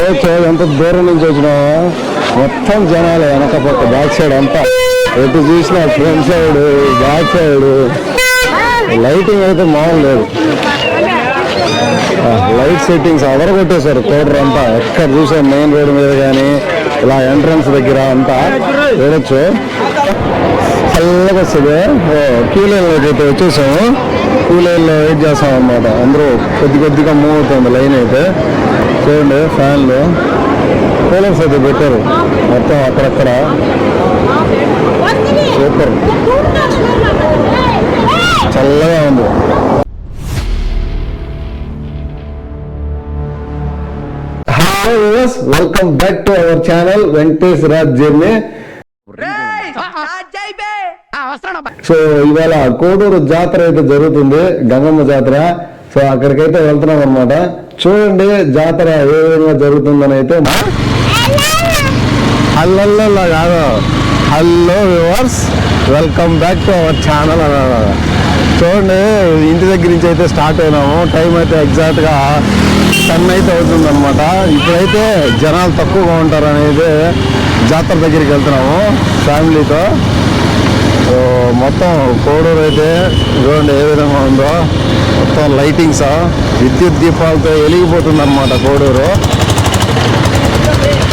చూడొచ్చు ఎంత దూరం నుంచి వచ్చినా మొత్తం జనాలు వెనక పక్క బ్యాక్ సైడ్ అంతా. ఎటు చూసినా front side back side. Lighting అయితే మామూలు లేదు. లైట్ సెట్టింగ్స్ అదరగొట్టేశారు కోటర్ అంతా ఎక్కడ చూసారు మెయిన్ రోడ్ మీద కానీ ఇలా ఎంట్రన్స్ దగ్గర అంతా చూడొచ్చు. చల్లగా వస్తుంది. క్యూ లైన్లోకి అయితే వచ్చేసాము. క్యూ లైన్లో వెయిట్ చేస్తాం అనమాట అందరూ కొద్ది కొద్దిగా మూవ్ అవుతుంది లైన్ అయితే. చూడండి ఫ్యాన్లు. కూలర్స్ అయితే పెట్టారు. మొత్తం అక్కడక్కడ. సూపర్ చల్లగా ఉంది. Welcome back to our channel Venkatesh Raj journey so ఇవాళ కోడూరు జాతర అయితే జరుగుతుంది గంగమ్మ జాతర. సో అక్కడికైతే వెళ్తున్నాం అనమాట చూడండి జాతర ఏ విధంగా జరుగుతుందని అయితే. అల్లల్లో కాదు. Hello viewers welcome back to our channel అన్నారు చూడండి ఇంటి దగ్గర నుంచి అయితే స్టార్ట్ అయినాము. టైం అయితే ఎగ్జాక్ట్గా టెన్ అయితే అవుతుందన్నమాట. ఇప్పుడైతే జనాలు తక్కువగా ఉంటారు అనేది జాతర దగ్గరికి వెళ్తున్నాము ఫ్యామిలీతో. సో మొత్తం కోడూరు అయితే చూడండి ఏ విధంగా ఉందో మొత్తం లైటింగ్స్ విద్యుత్ దీపాలతో వెలిగిపోతుంది అనమాట కోడూరు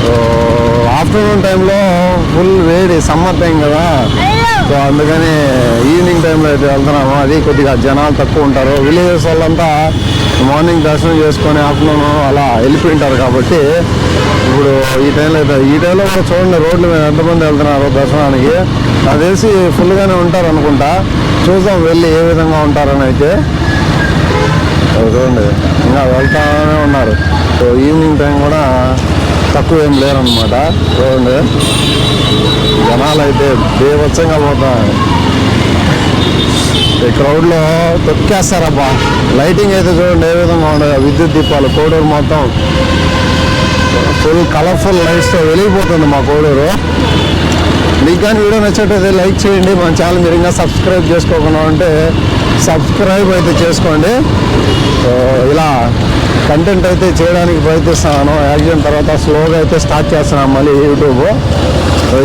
సో ఆఫ్టర్నూన్ టైంలో ఫుల్ వేడి సమ్మర్ టైం కదా. సో అందుకని ఈవినింగ్ టైంలో అయితే వెళ్తున్నాము. అది కొద్దిగా జనాలు తక్కువ ఉంటారు. విలేజెస్ వాళ్ళంతా మార్నింగ్ దర్శనం చేసుకొని ఆఫ్టర్నూన్ అలా వెళ్ళిపోయింటారు కాబట్టి ఇప్పుడు ఈ టైంలో అయితే ఈ టైంలో కూడా చూడండి రోడ్ల మీద ఎంతమంది వెళ్తున్నారు దర్శనానికి. అది వేసి ఫుల్గానే ఉంటారు అనుకుంటా. చూద్దాం వెళ్ళి ఏ విధంగా ఉంటారని అయితే. చూడండి ఇంకా వెళ్తానే ఉన్నారు. సో ఈవినింగ్ టైం కూడా తక్కువ ఏం లేరనమాట చూడండి. జనాలు అయితే బేవచ్చంగా పోతాయి ఈ క్రౌడ్లో తొక్కేస్తారబ్బా. లైటింగ్ అయితే చూడండి ఏ విధంగా ఉండదు విద్యుత్ దీపాలు కోడూరు మొత్తం. ఫుల్ కలర్ఫుల్ లైఫ్స్తో వెలిగిపోతుంది మా కోడూరు. మీకు కానీ వీడియో నచ్చినట్టయితే లైక్ చేయండి మన ఛానల్ మీరు ఇంకా సబ్స్క్రైబ్ చేసుకోకుండా ఉంటే సబ్స్క్రైబ్ అయితే చేసుకోండి. ఇలా కంటెంట్ అయితే చేయడానికి ప్రయత్నిస్తున్నాను. యాక్సిడెంట్ తర్వాత స్లోగా అయితే స్టార్ట్ చేస్తున్నాను మళ్ళీ యూట్యూబ్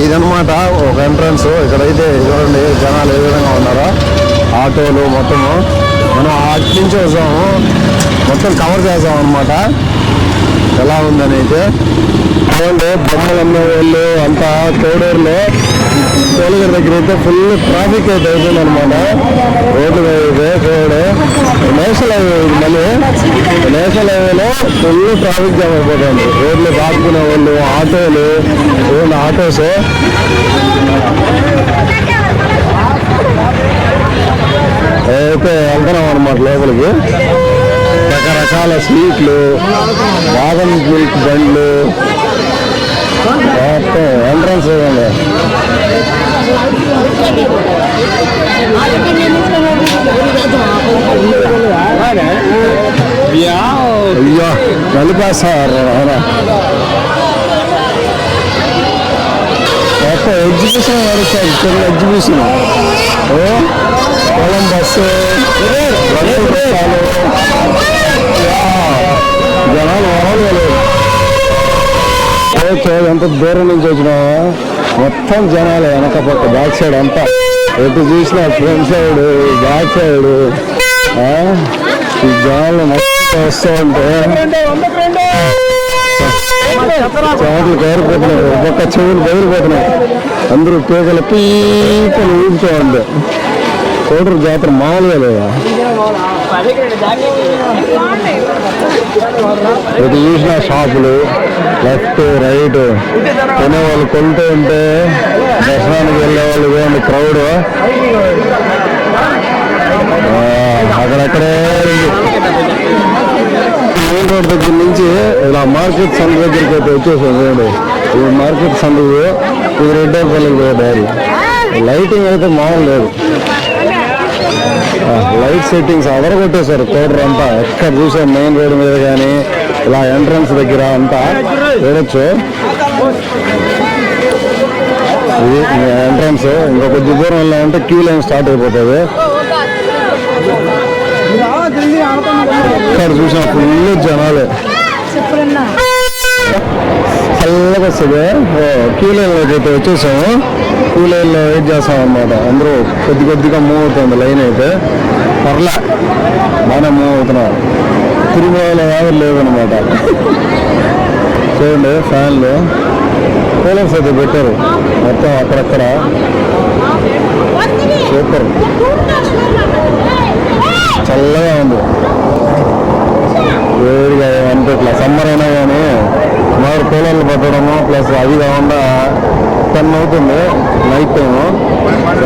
ఇదనమాట ఒక ఎంట్రన్స్ ఇక్కడైతే చూడండి జనాలు ఏ విధంగా ఉన్నారో. ఆటోలు మొత్తము. మనం అట్నుంచి వస్తాము. మొత్తం కవర్ చేస్తాం అనమాట ఎలా ఉందని అయితే అవునండి బొమ్మలు అమ్మే వాళ్ళు అంతా కోడూరులో తోలుగడ దగ్గర అయితే ఫుల్ ట్రాఫిక్ అయితే అయిపోయింది అనమాట రోడ్డు మీద అయితే చూడండి నేషనల్ హైవే ఇది మళ్ళీ. నేషనల్ హైవేలో ఫుల్ ట్రాఫిక్ జామ్ అయిపోతుంది. రోడ్లు దాటుకునే వాళ్ళు ఆటోలు చూడండి ఆటోస్. అయితే వెళ్తున్నాం అనమాట లోపలికి. రకరకాల స్వీట్లు బాదం మిల్క్ బండ్లు మొత్తం ఎంట్రన్స్ చూడండి అయ్యో కలిపేస్తారు అవునా మొత్తం ఎగ్జిబిషన్ నడుస్తారు చిన్న ఎగ్జిబిషన్ ఓ పొలం బస్సు యా, జనాలు మామూలుగా ఎంత దూరం నుంచి వచ్చినావా? మొత్తం జనాలు వెనక పక్క బ్యాక్ సైడ్ అంతా. ఎటు చూసినా ఫ్రంట్ సైడ్ బ్యాక్ సైడ్ ఈ జనాలు మొత్తం వస్తూ ఉంటే చెవులు పేరుపోతున్నాయి ఒక్కొక్క చెవులు బెదిరిపోతున్నాయి అందరూ పీకలు పీపలు ఊపుతూ ఉంది కోటూరు జాతర మామూలుగా లేదా? ఇది చూసిన షాపులు లెఫ్ట్ రైట్ కొనేవాళ్ళు కొంటూ ఉంటే దర్శనానికి వెళ్ళే వాళ్ళు ఇవ్వండి క్రౌడ్ అక్కడక్కడే మెయిన్ రోడ్ దగ్గర నుంచి ఇలా మార్కెట్ సందు దగ్గరికి అయితే వచ్చేసాం చూడండి. ఈ మార్కెట్ సందు ఇది రెడ్డేపల్లికి పోయే దారి. లైటింగ్ అయితే మామూలు లేదు. Light settings అదరగొట్టేశారు. కోటర్ అంతా ఎక్కడ చూసా మెయిన్ రోడ్ మీద కానీ ఇలా ఎంట్రన్స్ దగ్గర అంతా చూడొచ్చు. ఇది ఎంట్రన్స్ ఇంకా కొద్ది దూరం వెళ్ళామంటే క్యూ లైన్ స్టార్ట్ అయిపోతుంది. ఎక్కడ చూసినా ఫుల్ జనాలే. వస్తుంది. క్యూ లైన్లోకి అయితే వచ్చేసాము. క్యూ లైన్ వెయిట్ చేస్తాం అనమాట అందరూ కొద్ది కొద్దిగా మూవ్ అవుతుంది లైన్ అయితే. పర్లే బాగానే మూవ్ అవుతున్నారు. తిరుమలలో ఎవరు లేదనమాట చూడండి ఫ్యాన్లు. కూలర్స్ అయితే పెట్టారు. మొత్తం అక్కడక్కడ. సూపర్. చల్లగా ఉంది. వేడిగా అంటే ఇట్లా సమ్మర్ అయినా కానీ మారు కూలర్లు పట్టడము ప్లస్ అది కాకుండా టెన్ అవుతుంది నైట్ టైము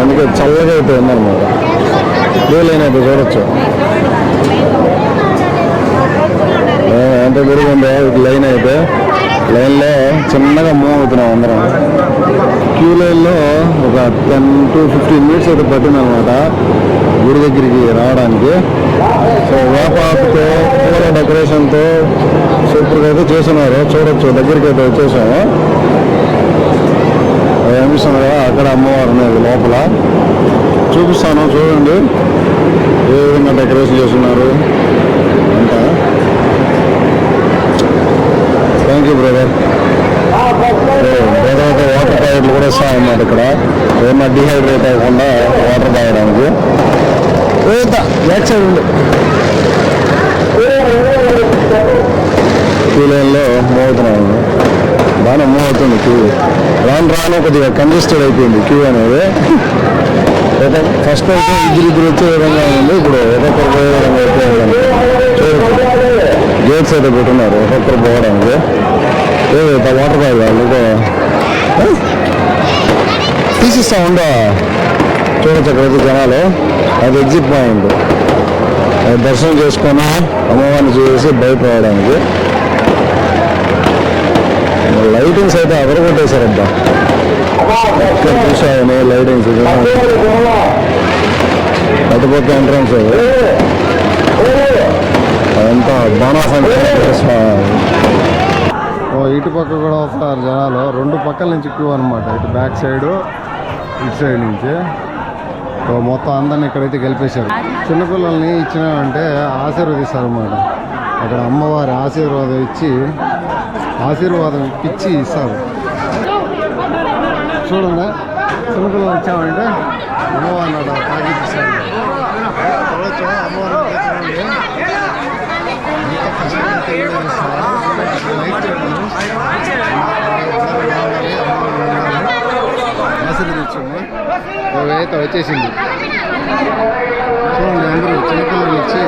అందుకే చల్లగా అయితే అనమాట లైన్ అయితే చూడొచ్చు. ఏ, ఎంత పెరిగిందో ఇటు లైన్ అయితే. లైన్లో చిన్నగా మూవ్ అవుతున్నాం అందరం. క్యూ లైన్లో ఒక టెన్ టు ఫిఫ్టీన్ మినిట్స్ అయితే పట్టింది అనమాట గుడి దగ్గరికి రావడానికి. సో వేపాకుతో పూల డెకరేషన్తో సూపర్గా అయితే చేస్తున్నారు. చూడొచ్చు దగ్గరికి అయితే వచ్చేసాము. అది కదా అక్కడ అమ్మవారు అనేది లోపల. చూపిస్తాను చూడండి. ఏ విధంగా డెకరేషన్ చేస్తున్నారు. అంతా. థ్యాంక్ యూ బ్రదర్ ప్యాకెట్లు కూడా ఇస్తాం అన్నమాట ఇక్కడ. ఏమన్నా డిహైడ్రేట్ అవ్వకుండా వాటర్ తాగడానికి. బ్యాక్ సైడ్ ఉంది క్యూ లైన్లో మూవ్ అవుతున్నాము బాగానే మూవ్ అవుతుంది క్యూ. రాను రాను కొద్దిగా కంజెస్టెడ్ అయిపోయింది క్యూ అనేది. ఫస్ట్ అయితే ఇద్దరు ఇద్దరు వచ్చే విధంగా ఉంది. ఇప్పుడు ఒక్కొక్కరు పోయే విధంగా గేట్స్ అయితే పెట్టున్నారు. ఒక్కొక్కరు పోవడానికి. వాటర్ బాయ్ వాళ్ళు తీసిస్తా ఉండా చూడొచ్చు అక్కడైతే జనాలు అది ఎగ్జిట్ పాయింట్ అది దర్శనం చేసుకొని అమ్మవారిని చూసి బయట లైటింగ్స్ అయితే అదరగొట్టేశారబ్బా ఎక్కడ చూసాయని లైటింగ్స్. అటుపక్క ఎంట్రన్స్ అది. అదంతా బాణాసంచా ఇటు పక్క కూడా వస్తారు జనాలు. రెండు పక్కల నుంచి క్యూ అనమాట ఇటు బ్యాక్ సైడు. ఇటు సైడ్ నుంచి. మొత్తం అందరిని ఇక్కడైతే గెలిపేశారు. చిన్నపిల్లల్ని ఇచ్చినామంటే ఆశీర్వదిస్తారు అన్నమాట అక్కడ అమ్మవారి ఆశీర్వాదం ఇచ్చి ఆశీర్వాదం ఇప్పించి ఇస్తారు. చూడండి చిన్నపిల్లలు ఇచ్చామంటే అమ్మవారిని అక్కడ తాగిపిస్తారు అమ్మవారి అమ్మవారు ఎంత వీడియో తీస్తారు. లైట్ ఆశీర్వదించండి అయితే వచ్చేసింది చూడండి అందరూ చిన్నపిల్లలు ఇచ్చి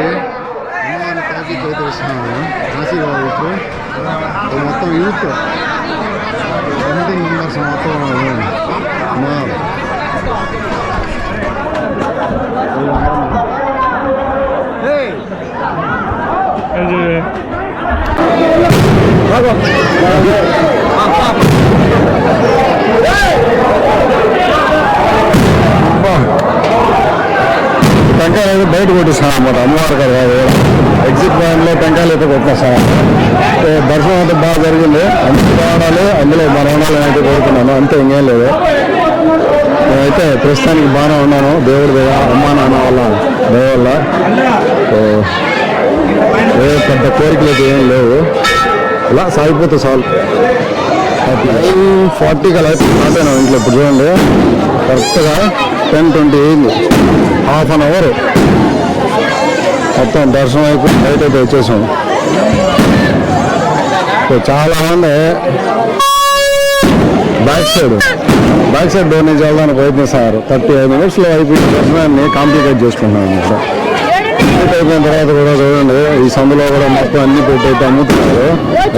అమ్మవారిని తాకి అయితే వస్తున్నాము ఆశీర్వాదించు ఇది మొత్తం యూత్ ట్వంటీ మెంబర్స్ మొత్తం మా టెంకాయలు అయితే బయట కొట్టిస్తాను అనమాట అమ్మవారి గారు కాదు. ఎగ్జిట్ పాయింట్లో టెంకాయలు అయితే కొట్టేస్తాను. దర్శనం అయితే బాగా జరిగింది. అందులో రావడాలి అందులో మన ఉండాలని అయితే కోరుకున్నాను అంతే ఇంకేం లేదు. నేనైతే ప్రస్తుతానికి బాగానే ఉన్నాను. దేవుడి దయ అమ్మా నాన్న వల్ల దయ వల్ల. ఏ పెద్ద కోరికలు అయితే ఏం లేవు. ఇలా సాగిపోతే చాలు. నైన్ ఫార్టీకి అలా అయితే స్టార్ట్ ఇంట్లో ఇప్పుడు చూడండి. కరెక్ట్గా టెన్ ట్వంటీ అయింది హాఫ్ అన్ అవర్. మొత్తం దర్శనం అయిపోయి బయట అయితే వచ్చేసాం. సో చాలా back side back side door నుంచి వెళ్ళడానికి ప్రయత్నిస్తున్నారు. థర్టీ ఐదు మినిట్స్లో అయిపోయిన దర్శనాన్ని కాంప్లికేట్ చేసుకుంటున్నాను అనమాట కంప్లీట్ అయిపోయిన తర్వాత కూడా చూడండి ఈ సందులో కూడా మొత్తం అన్ని పెట్టి అయితే అమ్ముతున్నారు.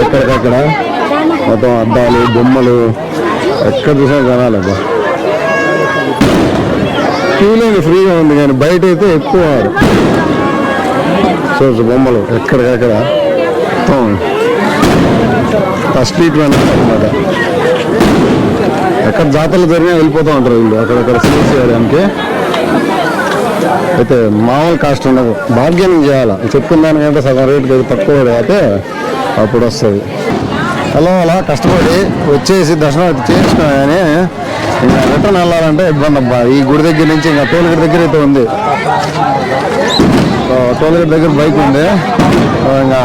ఎక్కడికక్కడ మొత్తం అద్దాలు బొమ్మలు ఎక్కడ చూసినా జనాలు అబ్బా క్యూలోని ఫ్రీగా ఉంది కానీ బయట అయితే ఎక్కువ చూసు బొమ్మలు ఎక్కడికక్కడ ఫస్ట్ స్ట్రీట్ అనమాట ఎక్కడ జాతరలు జరిగినా వెళ్ళిపోతూ ఉంటారు వీళ్ళు. అక్కడక్కడ సేల్ చేయడానికి అయితే మామూలు కాస్ట్ ఉండదు. బార్గెనింగ్ చేయాలి? చెప్పిన దానికంటే సగం రేటుకి అయితే తక్కువ అయితే అప్పుడు వస్తుంది. అలా అలా కష్టపడి వచ్చేసి దర్శనం అయితే చేసుకున్నా కానీ ఇంకా రిటర్న్ వెళ్ళాలంటే ఇబ్బంది అబ్బా. ఈ గుడి దగ్గర నుంచి ఇంకా టోల్గేట్ దగ్గర అయితే ఉంది. సో టోల్గేట్ దగ్గర బైక్ ఉంది. ఇంకా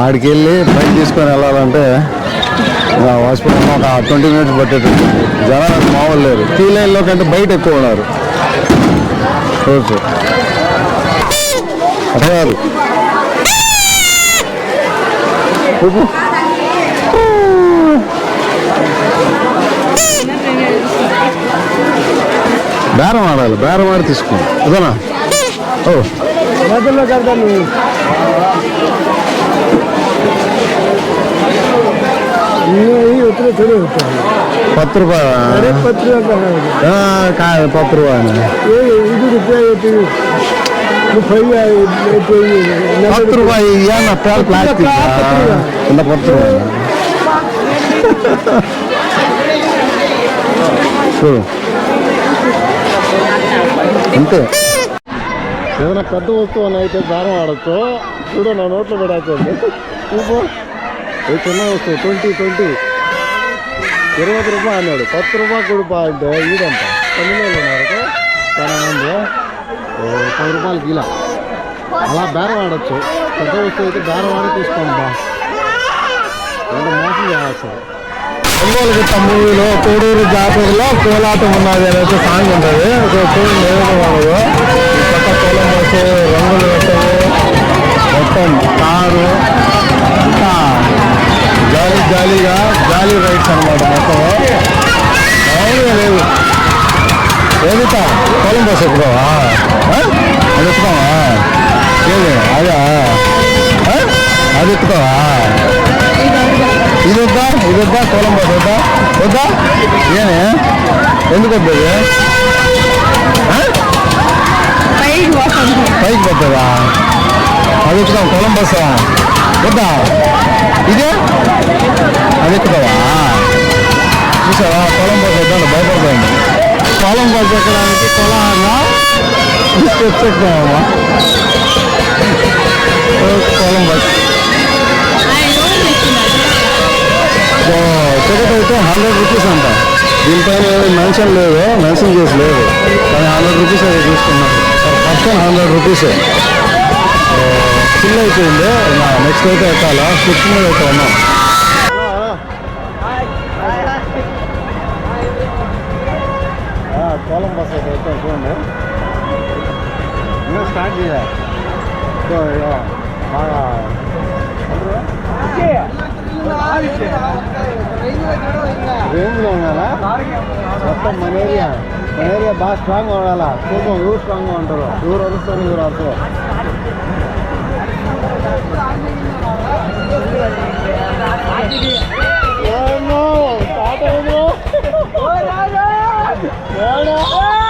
ఆడికి వెళ్ళి బైక్ తీసుకొని వెళ్ళాలంటే ఇంకా హాస్పిటల్ ఒక ట్వంటీ మినిట్స్ పట్టేటట్టు. జనాలు మామూలు లేరు క్యూ లైన్లో కంటే బయట ఎక్కువ ఉన్నారు. ఓకే. అట్లా కాదు చూపు. బేరం ఆడాలి బేరం ఆడి తీసుకో ఇదేనా ఓ. పత్తు రూపాయ పత్తు రూపాయ పత్తు రూపాయ ప్లాస్టిక్? కింద పత్తు రూపాయ చూడు. అంతే. ఏదైనా పెద్ద వస్తువు అని అయితే దారం ఆడచ్చు. చూడు నా నోట్లో పెడాచండి చూపు. చిన్న వస్తువు? Twenty twenty. ఇరవై రూపాయలు అన్నాడు. పత్తు రూపాయలు కొడుపా అంటే ఈడంట తమిళనాడు ఉన్నారు. చాలా మంది. పది రూపాయలకి ఇలా అలా బేరం ఆడచ్చు. పెద్ద వస్తువు అయితే బేరం ఆడి తీసుకోండి బా. మోసం చేయాల్సి ఒంగోలు గిట్ట మూవీలో కోడూరు జాతరలో కోలాటం ఉన్నది అనేసి సాంగ్ ఉంటుంది సో చూడండి ఏ విధంగా ఉన్నదో ఈ పక్క పొలం వేసి రంగులు వేసేవి మొత్తం కారు ఇంకా జాలీ జాలీగా జాలీ రైడ్స్ అనమాట మొత్తం మామూలుగా లేవు ఏమిటా పొలం బస్ ఎక్కుదావా అది ఎక్కుదావా ఏది అదా ఆ? అది ఎక్కుతావా ఇది వద్దా ఇది వద్దా కోలం బస్ వద్దా వద్దా ఏమే ఎందుకు వద్దు ఇది? ఆ? పైకి పోతుందా అది ఎక్కుదాం కోలం బస్ వద్దా ఇదే అది ఎక్కుతావా చూసావా పొలం బస్ వద్దాను భయపడతాను పొలం బస్ ఎక్కడానికి పొలంగా హండ్రెడ్ రూపీస్ అంట. దీనిపైన మెన్షన్ లేదు మెన్షన్ చేసి లేదు. కానీ హండ్రెడ్ రూపీస్ అయితే తీసుకున్నాం. పక్కన హండ్రెడ్ రూపీస్. ఫుల్ అయిపోయింది. నెక్స్ట్ అయితే ఎక్కాలా? స్టిక్ మీద అయితే ఉన్నాం కోలం బస్ అయితే ఎక్కాం చూడండి. ఇంకా స్టార్ట్ చేయాలి? బాగా. రేంజ్లో ఉండాలా మొత్తం మన ఏరియా మన ఏరియా బాగా స్ట్రాంగ్గా ఉండాలా? చూద్దాం ఎవరు స్ట్రాంగ్గా ఉంటారు? ఎవరు అరుస్తారు ఎవరు అరుస్తారు ఎవర్రా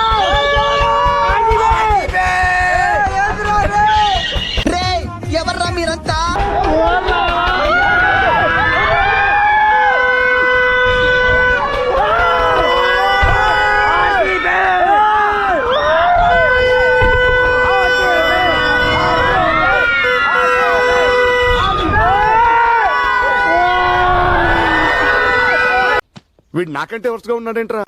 వీడు నాకంటే వరుసగా ఉన్నాడేంట్రా?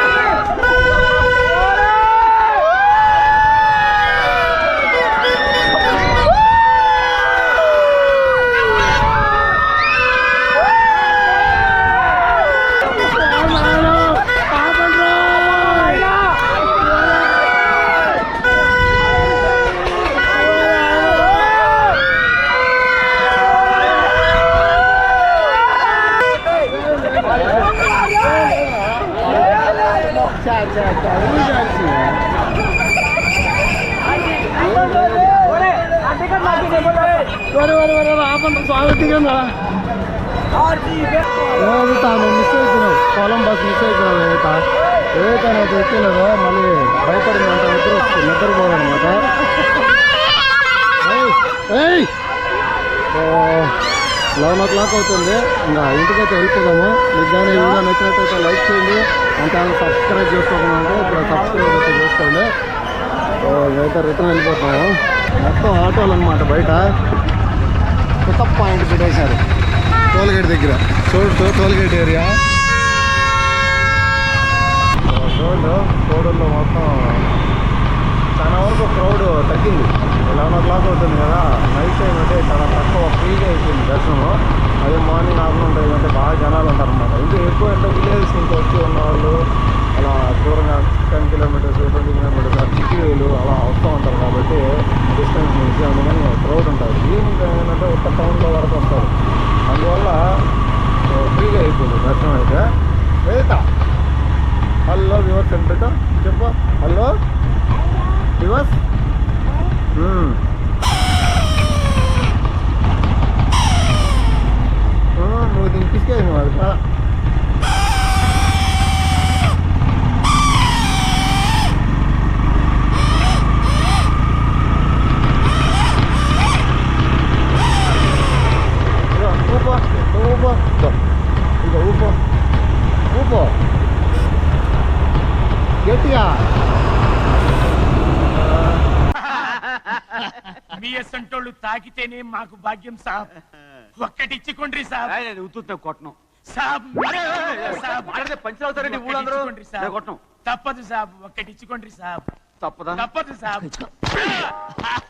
తాను మిస్ అవుతున్నావు పొలం బస్ మిస్ అవుతున్నావు ఏత ఏత నాకు ఎక్కలేదు మళ్ళీ భయపడిందంట నిద్ర వస్తుంది నిద్రపోదనమాట లెవెన్ ఓ క్లాక్ అవుతుంది ఇంకా ఇంటికైతే వెళ్ళిపోదాము మీకు కానీ ఈ వీడియో నచ్చినట్టయితే లైక్ చేయండి అంటే సబ్స్క్రైబ్ చేసుకోకుండా ఇప్పుడు సబ్స్క్రైబ్ అయితే చేసుకోండి అయితే రిటర్న్ వెళ్ళిపోతున్నాము మొత్తం ఆటోలు అనమాట బయట కొత్త పాయింట్ పెట్టేశారు టోల్గేట్ దగ్గర. చూడు టోల్గేట్ ఏరియా చూడు టోడల్లో మొత్తం చాలా వరకు క్రౌడ్ తగ్గింది. లెవెన్ ఓ క్లాక్ అవుతుంది కదా. నైట్ టైం అంటే చాలా తక్కువ ఫ్రీగా అయిపోయింది దర్శనము అదే మార్నింగ్ ఆఫ్టర్నూన్ టైం అంటే బాగా జనాలు ఉంటారనమాట ఇంకా ఎక్కువ అంటే విలేజెస్ నుంచి వచ్చి ఉన్నవాళ్ళు అలా దూరంగా టెన్ కిలోమీటర్స్ ట్వంటీ కిలోమీటర్స్ ఆ చిక్కివేలు అలా వస్తూ ఉంటారు కాబట్టి డిస్టెన్స్ నుంచి అందుకని క్రౌడ్ ఉంటారు. ఈవినింగ్ ఏంటంటే ఒక్క టౌన్లో వరకు వస్తారు. అందువల్ల ఫ్రీగా అయిపోతుంది దర్శనం అయితే. వెళ్తా హలో యువర్ సెంటర్ ఇదిగో ఊపో ఊపో గట్టిగా మీ అసంటోళ్ళు తాకితేనే మాకు భాగ్యం సాబ్. ఒక్కటిచ్చుకోండి సాబ్. ఉత్తున్నా కొట్టను. సాబ్ సాబ్. ఊళ్ళందరూ. కొట్టను. తప్పదు సాబ్. ఒక్కటిచ్చుకోండి సాబ్. తప్పదా? తప్పదు సాబ్.